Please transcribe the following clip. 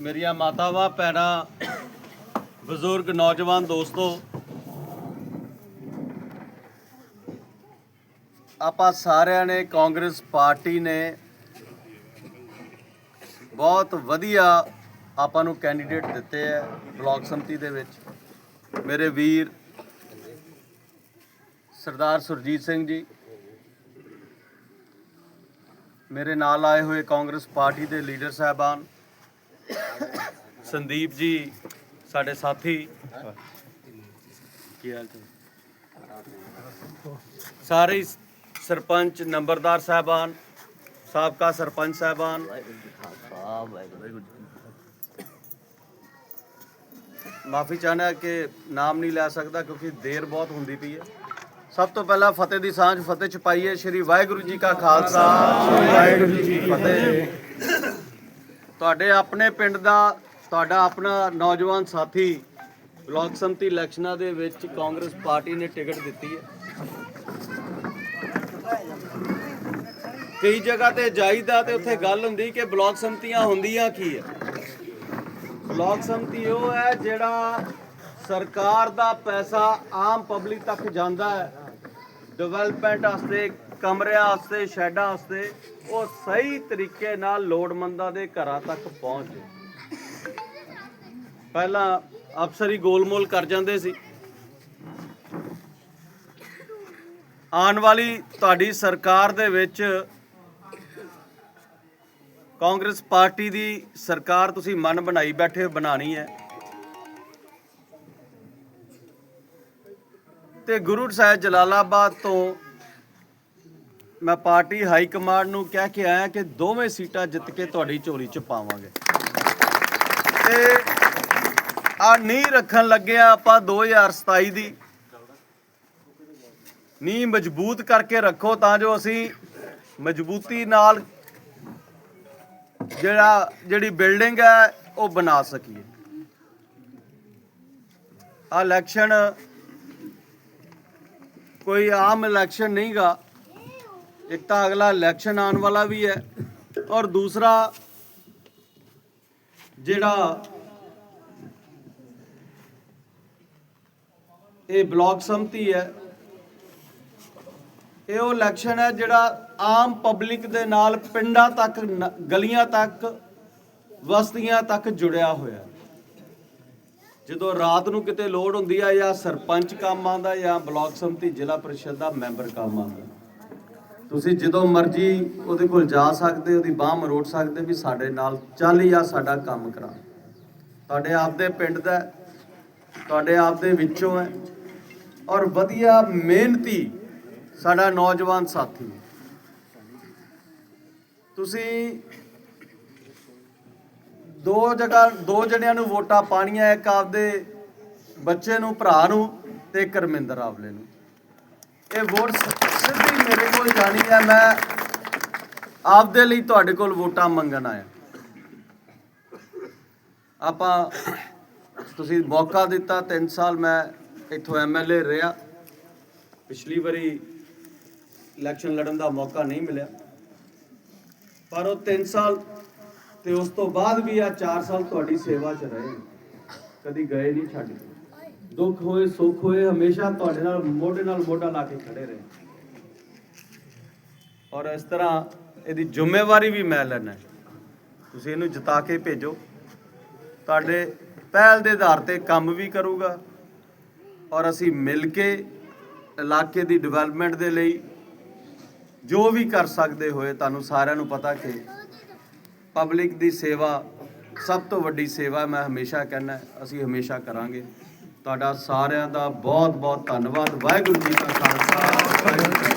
ਮੇਰੀਆਂ ਮਾਤਾਵਾਂ, ਭੈਣਾਂ, ਬਜ਼ੁਰਗ, ਨੌਜਵਾਨ ਦੋਸਤੋ, ਆਪਾਂ ਸਾਰਿਆਂ ਨੇ ਕਾਂਗਰਸ ਪਾਰਟੀ ਨੇ ਬਹੁਤ ਵਧੀਆ ਆਪਾਂ ਨੂੰ ਕੈਂਡੀਡੇਟ ਦਿੱਤੇ ਹੈ ਬਲਾਕ ਸੰਮਤੀ ਦੇ ਵਿੱਚ। ਮੇਰੇ ਵੀਰ ਸਰਦਾਰ ਸੁਰਜੀਤ ਸਿੰਘ ਜੀ, ਮੇਰੇ ਨਾਲ ਆਏ ਹੋਏ ਕਾਂਗਰਸ ਪਾਰਟੀ ਦੇ ਲੀਡਰ ਸਾਹਿਬਾਨ ਸੰਦੀਪ ਜੀ ਸਾਡੇ ਸਾਥੀ। ਕੀ ਹਾਲ ਚਾਲ? ਸਾਰੇ ਸਰਪੰਚ ਨੰਬਰਦਾਰ ਸਾਹਿਬਾਨ ਸਾਬਕਾ ਸਰਪੰਚ ਸਾਹਿਬਾਨ। ਮਾਫੀ ਚਾਹਨਾ ਕਿ ਨਾਮ ਨਹੀਂ ਲੈ ਸਕਦਾ ਕਿਉਂਕਿ ਦੇਰ ਬਹੁਤ ਹੁੰਦੀ ਪਈ ਹੈ। ਸਭ ਤੋਂ ਪਹਿਲਾਂ ਫਤਿਹ ਦੀ ਸਾਂਝ ਫਤਿਹ ਚ ਪਾਈਏ ਸ਼੍ਰੀ ਵਾਹਿਗੁਰੂ ਜੀ ਕਾ ਖਾਲਸਾ। ਸ਼੍ਰੀ ਵਾਹਿਗੁਰੂ ਜੀ ਕੀ ਫਤਿਹ। ਤੁਹਾਡੇ ਆਪਣੇ ਪਿੰਡ ਦਾ ਤੁਹਾਡਾ ਆਪਣਾ ਨੌਜਵਾਨ ਸਾਥੀ ਬਲਾਕ ਸੰਮਤੀ ਇਲੈਕਸ਼ਨਾਂ ਦੇ ਵਿੱਚ ਕਾਂਗਰਸ ਪਾਰਟੀ ਨੇ ਟਿਕਟ ਦਿੱਤੀ ਹੈ। ਕਈ ਜਗ੍ਹਾ ਤੇ ਜਾਈਦਾ ਤੇ ਉੱਥੇ ਗੱਲ ਹੁੰਦੀ ਕਿ ਬਲਾਕ ਸੰਮਤੀਆਂ ਹੁੰਦੀਆਂ ਕੀ ਹੈ ਬਲਾਕ ਸੰਮਤੀ ਉਹ ਹੈ ਜਿਹੜਾ ਸਰਕਾਰ ਦਾ ਪੈਸਾ ਆਮ ਪਬਲਿਕ ਤੱਕ ਜਾਂਦਾ ਹੈ। ਡਿਵੈਲਪਮੈਂਟ ਵਾਸਤੇ, ਕਮਰਿਆਂ ਵਾਸਤੇ, ਸ਼ੈਡਾਂ ਵਾਸਤੇ ਉਹ ਸਹੀ ਤਰੀਕੇ ਨਾਲ ਲੋੜਮੰਦਾਂ ਦੇ ਘਰਾਂ ਤੱਕ ਪਹੁੰਚੇ ਪਹਿਲਾਂ ਅਫਸਰ ਹੀ ਗੋਲਮੋਲ ਕਰ ਜਾਂਦੇ ਸੀ। ਆਉਣ ਵਾਲੀ ਤੁਹਾਡੀ ਸਰਕਾਰ ਦੇ ਵਿੱਚ ਕਾਂਗਰਸ ਪਾਰਟੀ ਦੀ ਸਰਕਾਰ ਤੁਸੀਂ ਮਨ ਬਣਾਈ ਬੈਠੇ ਹੋ ਬਣਾਣੀ ਹੈ। ਤੇ ਗੁਰੂ ਸਾਹਿਬ ਜਲਾਲਾਬਾਦ ਤੋਂ ਮੈਂ ਪਾਰਟੀ ਹਾਈ ਕਮਾਂਡ ਨੂੰ ਕਹਿ ਕੇ ਆਇਆ ਕਿ ਦੋਵੇਂ ਸੀਟਾਂ ਜਿੱਤ ਕੇ ਤੁਹਾਡੀ ਝੋਲੀ 'ਚ ਪਾਵਾਂਗੇ। ਤੇ ਆ ਨੀ ਰੱਖਣ ਲੱਗਿਆ ਆਪਾਂ 2027 ਦੀ। ਨੀ ਮਜ਼ਬੂਤ ਕਰਕੇ ਰੱਖੋ ਤਾਂ ਜੋ ਅਸੀਂ ਮਜ਼ਬੂਤੀ ਨਾਲ ਜਿਹੜਾ, ਜਿਹੜੀ ਬਿਲਡਿੰਗ ਹੈ, ਉਹ ਬਣਾ ਸਕੀਏ। ਆ ਇਲੈਕਸ਼ਨ ਕੋਈ ਆਮ ਇਲੈਕਸ਼ਨ ਨਹੀਂਗਾ। ਇੱਕ ਤਾਂ ਅਗਲਾ ਇਲੈਕਸ਼ਨ ਆਉਣ ਵਾਲਾ ਵੀ ਹੈ। ਔਰ ਦੂਸਰਾ ਜਿਹੜਾ ਇਹ ਬਲਾਕ ਸੰਮਤੀ ਹੈ। ਇਹ ਉਹ ਇਲੈਕਸ਼ਨ ਹੈ ਜਿਹੜਾ ਆਮ ਪਬਲਿਕ ਦੇ ਨਾਲ ਪਿੰਡਾਂ ਤੱਕ ਨ- ਗਲੀਆਂ ਤੱਕ ਵਸਤੀਆਂ ਤੱਕ ਜੁੜਿਆ ਹੋਇਆ। ਜਦੋਂ ਰਾਤ ਨੂੰ ਕਿਤੇ ਲੋੜ ਹੁੰਦੀ ਆ ਜਾਂ ਸਰਪੰਚ ਕੰਮ ਆਉਂਦਾ ਜਾਂ ਬਲਾਕ ਸੰਮਤੀ ਜ਼ਿਲ੍ਹਾ ਪਰਿਸ਼ਦ ਦਾ ਮੈਂਬਰ ਕੰਮ ਆਉਂਦਾ। ਤੁਸੀਂ ਜਦੋਂ ਮਰਜ਼ੀ ਉਹਦੇ ਕੋਲ ਜਾ ਸਕਦੇ ਉਹਦੀ ਬਾਹ ਮਰੋੜ ਸਕਦੇ ਵੀ ਸਾਡੇ ਨਾਲ ਚੱਲ ਜਾਂ ਸਾਡਾ ਕੰਮ ਕਰਾ। ਤੁਹਾਡੇ ਆਪਦੇ ਪਿੰਡ ਦਾ ਹੈ, ਤੁਹਾਡੇ ਆਪਦੇ ਵਿੱਚੋਂ ਹੈ। ਔਰ ਵਧੀਆ ਮਿਹਨਤੀ ਸਾਡਾ ਨੌਜਵਾਨ ਸਾਥੀ। ਤੁਸੀਂ ਦੋ ਜਗ੍ਹਾ, ਦੋ ਜਣਿਆਂ ਨੂੰ ਵੋਟਾਂ ਪਾਣੀਆਂ, ਇੱਕ ਆਪਦੇ ਬੱਚੇ ਨੂੰ, ਭਰਾ ਨੂੰ ਤੇ ਇੱਕ ਰਮਿੰਦਰ ਆਵਲੇ ਨੂੰ। ਇਹ ਵੋਟ ਸਿੱਧੀ ਮੇਰੇ ਕੋਲ ਜਾਣੀ ਹੈ, ਮੈਂ ਆਪਦੇ ਲਈ ਤੁਹਾਡੇ ਕੋਲ ਵੋਟਾਂ ਮੰਗਣ ਆਇਆ। ਆਪਾਂ ਤੁਸੀਂ ਮੌਕਾ ਦਿੱਤਾ 3 ਸਾਲ ਮੈਂ ਇੱਥੋਂ ਐਮਐਲਏ ਰਿਹਾ। ਪਿਛਲੀ ਵਾਰੀ ਇਲੈਕਸ਼ਨ ਲੜਨ ਦਾ ਮੌਕਾ ਨਹੀਂ ਮਿਲਿਆ। ਪਰ ਉਹ 3 ਸਾਲ ਤੇ ਉਸ ਤੋਂ ਬਾਅਦ ਵੀ ਆ 4 ਸਾਲ ਤੁਹਾਡੀ ਸੇਵਾ 'ਚ ਰਹੇ। ਕਦੀ ਗਏ ਨਹੀਂ ਛੱਡ ਕੇ। ਦੁੱਖ ਹੋਏ, ਸੁੱਖ ਹੋਏ, ਹਮੇਸ਼ਾ ਤੁਹਾਡੇ ਨਾਲ, ਮੋਢੇ ਨਾਲ ਮੋਢਾ ਲਾ ਕੇ ਖੜੇ ਰਹੇ। ਔਰ ਇਸ ਤਰ੍ਹਾਂ ਇਹਦੀ ਜ਼ਿੰਮੇਵਾਰੀ ਵੀ ਮੈਂ ਲੈਣਾ ਤੁਸੀਂ ਇਹਨੂੰ ਜਿਤਾ ਕੇ ਭੇਜੋ। ਤੁਹਾਡੇ ਪਹਿਲ ਦੇ ਆਧਾਰ ਤੇ ਕੰਮ ਵੀ ਕਰੂਗਾ। ਔਰ ਅਸੀਂ ਮਿਲ ਕੇ ਇਲਾਕੇ ਦੀ ਡਿਵੈਲਪਮੈਂਟ ਦੇ ਲਈ ਜੋ ਵੀ ਕਰ ਸਕਦੇ ਹੋਏ, ਤੁਹਾਨੂੰ ਸਾਰਿਆਂ ਨੂੰ ਪਤਾ ਕਿ ਪਬਲਿਕ ਦੀ ਸੇਵਾ ਸਭ ਤੋਂ ਵੱਡੀ ਸੇਵਾ ਮੈਂ ਹਮੇਸ਼ਾ ਕਹਿੰਦਾ, ਅਸੀਂ ਹਮੇਸ਼ਾ ਕਰਾਂਗੇ। ਤੁਹਾਡਾ ਸਾਰਿਆਂ ਦਾ ਬਹੁਤ ਬਹੁਤ ਧੰਨਵਾਦ। ਵਾਹਿਗੁਰੂ ਜੀ ਕਾ ਖਾਲਸਾ, ਵਾਹਿਗੁਰੂ ਜੀ